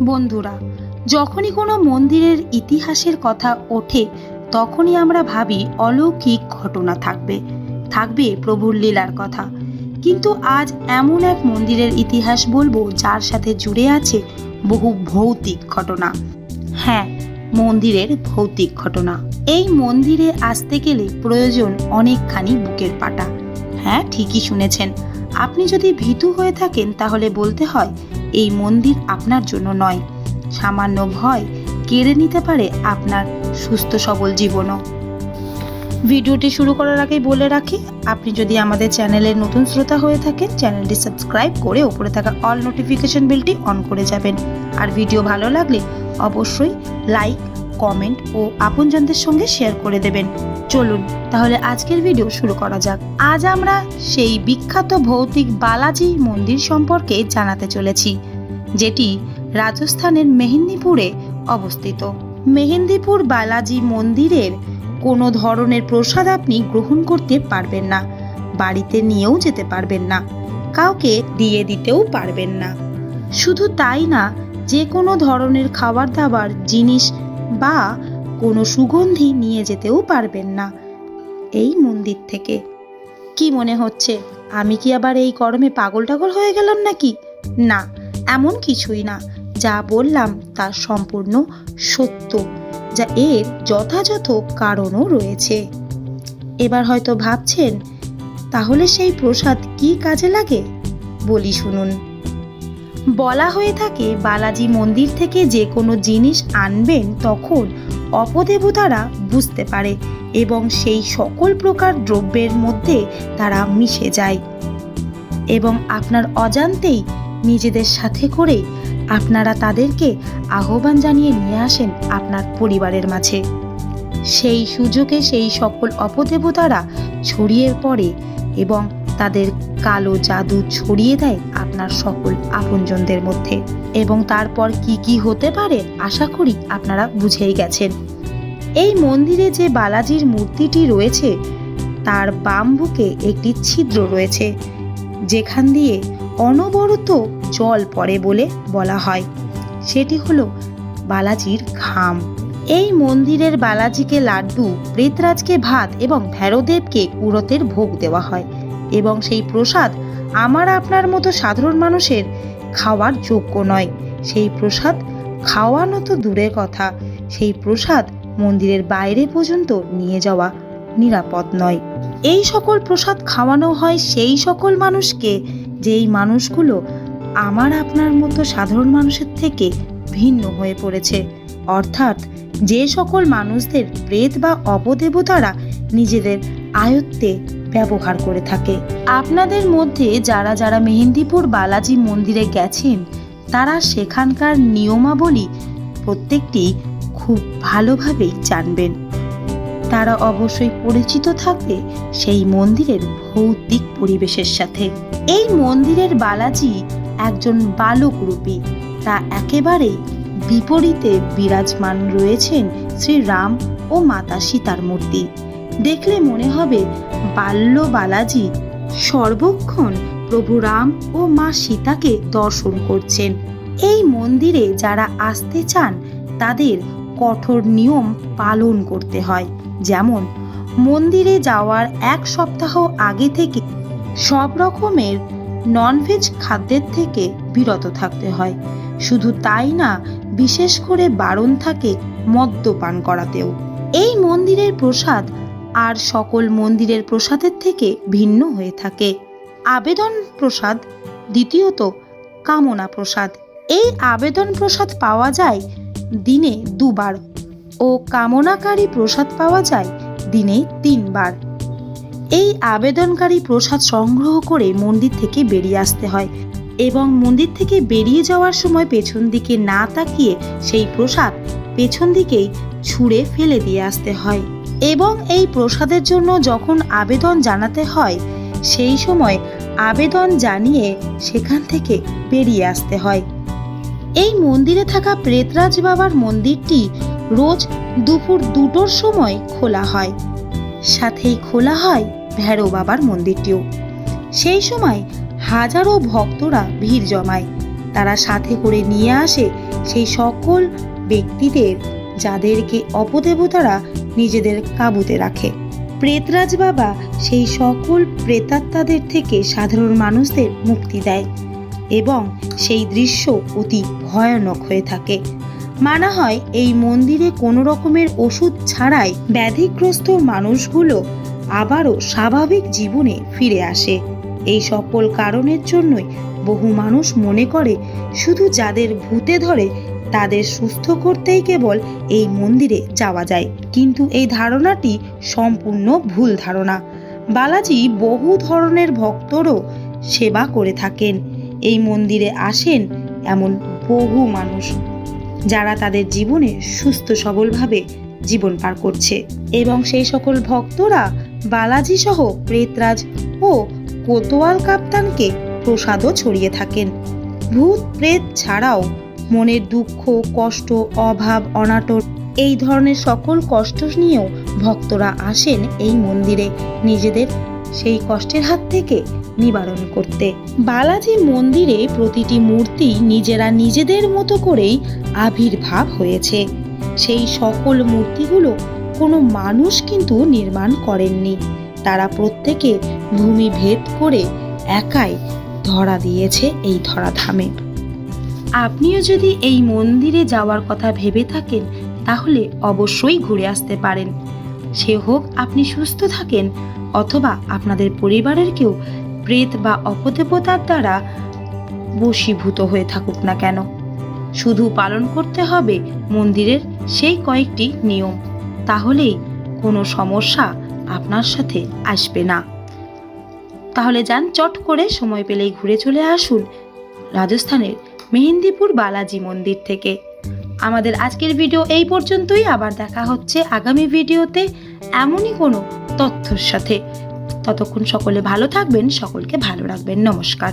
বন্ধুরা, যখনই কোনো মন্দিরের ইতিহাসের কথা ওঠে, তখনই আমরা ভাবি অলৌকিক ঘটনা থাকবে থাকবে প্রভুর লীলার কথা। কিন্তু আজ এমন এক মন্দিরের ইতিহাস বলব যার সাথে জুড়ে আছে বহু ভৌতিক ঘটনা। হ্যাঁ মন্দিরের ভৌতিক ঘটনা। এই মন্দিরে আসতে গেলে প্রয়োজন অনেকখানি বুকের পাটা। হ্যাঁ ঠিকই শুনেছেন। আপনি যদি ভীতু হয়ে থাকেন তাহলে বলতে হয় এই মন্দির আপনার জন্য নয়। সামান্য ভয় কেড়ে নিতে পারে আপনার সুস্থ সবল জীবনও। ভিডিওটি শুরু করার আগেই বলে রাখি, আপনি যদি আমাদের চ্যানেলের নতুন শ্রোতা হয়ে থাকেন, চ্যানেলটি সাবস্ক্রাইব করে ওপরে থাকা অল নোটিফিকেশন বিলটি অন করে যাবেন। আর ভিডিও ভালো লাগলে অবশ্যই লাইক কমেন্ট ও আপনজনদের সঙ্গে শেয়ার করে দেবেন। চলুন, তাহলে আজকের ভিডিও শুরু করা যাক। আজ আমরা সেই বিখ্যাত ভৌতিক বালাজি মন্দির সম্পর্কে জানাতে চলেছি, যেটি রাজস্থানের মেহেন্দিপুরে অবস্থিত। মেহেন্দিপুর বালাজি মন্দিরের কোনো ধরনের প্রসাদ আপনি গ্রহণ করতে পারবেন না, বাড়িতে নিয়েও যেতে পারবেন না, কাউকে দিয়ে দিতেও পারবেন না। শুধু তাই না, যে কোনো ধরনের খাবার দাবার, জিনিস বা কোনো সুগন্ধি নিয়ে যেতেও পারবেন না। এই মন্দির থেকে। কি মনে হচ্ছে, আমি কি আবার এই গরমে পাগল টাগল হয়ে গেলাম নাকি? না, এমন কিছুই না। যা বললাম তা সম্পূর্ণ সত্য, যা এর যথাযথ কারণও রয়েছে। এবার হয়তো ভাবছেন, তাহলে সেই প্রসাদ কি কাজে লাগে? বলি শুনুন। বলা হয়ে থাকে, বালাজি মন্দির থেকে যে কোনো জিনিস আনবেন তখন অপদেবতারা বুঝতে পারে এবং সেই সকল প্রকার দ্রব্যের মধ্যে তারা মিশে যায়। এবং আপনার অজান্তেই নিজেদের সাথে করে আপনারা তাদেরকে আহ্বান জানিয়ে নিয়ে আসেন আপনার পরিবারের মাঝে। সেই সুযোগে সেই সকল অপদেবতারা ছড়িয়ে পড়ে এবং তাদের কালো জাদু ছড়িয়ে দেয় আপনার সকল আপনজনদের মধ্যে। এবং তারপর কি কি হতে পারে, আশা করি আপনারা বুঝেই গেছেন। এই মন্দিরে যে বালাজির মূর্তিটি রয়েছে, তার বাম বুকে একটি ছিদ্র রয়েছে, যেখান দিয়ে অনবরত জল পড়ে বলে বলা হয়। সেটি হলো বালাজির ঘাম। এই মন্দিরের বালাজিকে লাড্ডু প্রেতরাজকে ভাত এবং ভৈরদেবকে উরতের ভোগ দেওয়া হয়। এবং সেই প্রসাদ আমার আপনার মতো সাধারণ মানুষের খাওয়ার যোগ্য নয়। সেই প্রসাদ খাওয়ানো তো দূরের কথা। সেই প্রসাদ মন্দিরের বাইরে পর্যন্ত নিয়ে যাওয়া নিরাপদ নয়। এই সকল প্রসাদ খাওয়ানো হয় সেই সকল মানুষকে, যেই মানুষগুলো আমার আপনার মতো সাধারণ মানুষের থেকে ভিন্ন হয়ে পড়েছে। অর্থাৎ যে সকল মানুষদের প্রেত বা অপদেবতারা নিজেদের আয়ত্তে ব্যবহার করে থাকে। আপনাদের মধ্যে যারা যারা মেহেন্দিপুর বালাজি মন্দিরে গেছেন, তারা সেখানকার নিয়মাবলী প্রত্যেকটি খুব ভালোভাবেই জানবেন। তারা অবশ্যই পরিচিত থাকবে সেই মন্দিরের ভৌতিক পরিবেশের সাথে। এই মন্দিরের বালাজি একজন বালক রূপী। তা একেবারেই বিপরীতে বিরাজমান রয়েছেন শ্রী রাম ও মাতা সীতার মূর্তি। দেখলে মনে হবে, বাল্য বালাজি সর্বক্ষণ প্রভু রাম ও মা সীতাকে দর্শন করছেন। এই মন্দিরে যারা আসতে চান, তাদের কঠোর নিয়ম পালন করতে হয়। যেমন, মন্দিরে যাওয়ার এক সপ্তাহ আগে থেকে সব রকমের ননভেজ খাদ্যের থেকে বিরত থাকতে হয়। শুধু তাই না, বিশেষ করে বারণ থাকে মদ্যপান করাতেও। এই মন্দিরের প্রসাদ আর সকল মন্দিরের প্রসাদের থেকে ভিন্ন হয়ে থাকে। আবেদন প্রসাদ, দ্বিতীয়ত কামনা প্রসাদ। এই আবেদন প্রসাদ পাওয়া যায় দিনে দুবার ও কামনাকারী প্রসাদ পাওয়া যায় দিনে তিনবার। এই আবেদনকারী প্রসাদ সংগ্রহ করে মন্দির থেকে বেরিয়ে আসতে হয় এবং মন্দির থেকে বেরিয়ে যাওয়ার সময় পেছন দিকে না তাকিয়ে সেই প্রসাদ পেছন দিকেই ছুঁড়ে ফেলে দিয়ে আসতে হয়। এবং এই প্রসাদের জন্য যখন আবেদন জানাতে হয়, সেই সময় আবেদন জানিয়ে সেখান থেকে বেরিয়ে আসতে হয়। এই মন্দিরে থাকা প্রেতরাজ বাবার মন্দিরটি রোজ দুপুর দুটোর সময় খোলা হয়। সাথেই খোলা হয় ভৈরো বাবার মন্দিরটিও। সেই সময় হাজারো ভক্তরা ভিড় জমায়। তারা সাথে করে নিয়ে আসে সেই সকল ব্যক্তিদের যাদেরকে অপদেবতারা নিজেদের কাবুতে রাখে। প্রেতরাজ বাবা সেই সকল প্রেতাত্মাদের থেকে সাধারণ মানুষদের মুক্তি দেয় এবং সেই দৃশ্য অতি ভয়ানক হয়ে থাকে। মানা হয় এই মন্দিরে কোনো রকমের ওষুধ ছাড়াই ব্যাধিগ্রস্ত মানুষগুলো আবারও স্বাভাবিক জীবনে ফিরে আসে। এই সকল কারণের জন্যই বহু মানুষ মনে করে, শুধু যাদের ভূতে ধরে তাদের সুস্থ করতেই কেবল এই মন্দিরে যাওয়া যায়। কিন্তু এই ধারণাটি সম্পূর্ণ ভুল ধারণা। বালাজি বহু ধরনের ভক্তরও সেবা করে থাকেন। এই মন্দিরে আসেন এমন বহু মানুষ যারা তাদের জীবনে সুস্থ সবলভাবে জীবন পার করছে। এবং সেই সকল ভক্তরা বালাজি সহ প্রেতরাজ ও কোতোয়াল কাপ্তানকে প্রসাদও ছড়িয়ে থাকেন। ভূত, প্রেত ছাড়াও মনের দুঃখ, কষ্ট, অভাব অনাটন এই ধরনের সকল কষ্ট নিয়েও ভক্তরা আসেন এই মন্দিরে নিজেদের সেই কষ্টের হাত থেকে নিবারণ করতে। বালাজি মন্দিরে প্রতিটি মূর্তি নিজেরা নিজেদের মতো করেই আবির্ভাব হয়েছে। সেই সকল মূর্তিগুলো কোনো মানুষ কিন্তু নির্মাণ করেননি। তারা প্রত্যেকে ভূমি ভেদ করে একাই ধরা দিয়েছে এই ধরাধামে। আপনিও যদি এই মন্দিরে যাওয়ার কথা ভেবে থাকেন, তাহলে অবশ্যই ঘুরে আসতে পারেন। সে হোক আপনি সুস্থ থাকেন, অথবা আপনাদের পরিবারের কেউ প্রেত বা অপদেবতার দ্বারা বশীভূত হয়ে থাকুক না কেন। শুধু পালন করতে হবে মন্দিরের সেই কয়েকটি নিয়ম, তাহলেই কোনো সমস্যা আপনার সাথে আসবে না। তাহলে যান, চট করে সময় পেলেই ঘুরে চলে আসুন রাজস্থানের মেহেন্দিপুর বালাজি মন্দির থেকে। আমাদের আজকের ভিডিও এই পর্যন্তই। আবার দেখা হচ্ছে আগামী ভিডিওতে এমনই কোনো তথ্যর সাথে। ততক্ষণ সকলে ভালো থাকবেন, সকলকে ভালো রাখবেন। নমস্কার।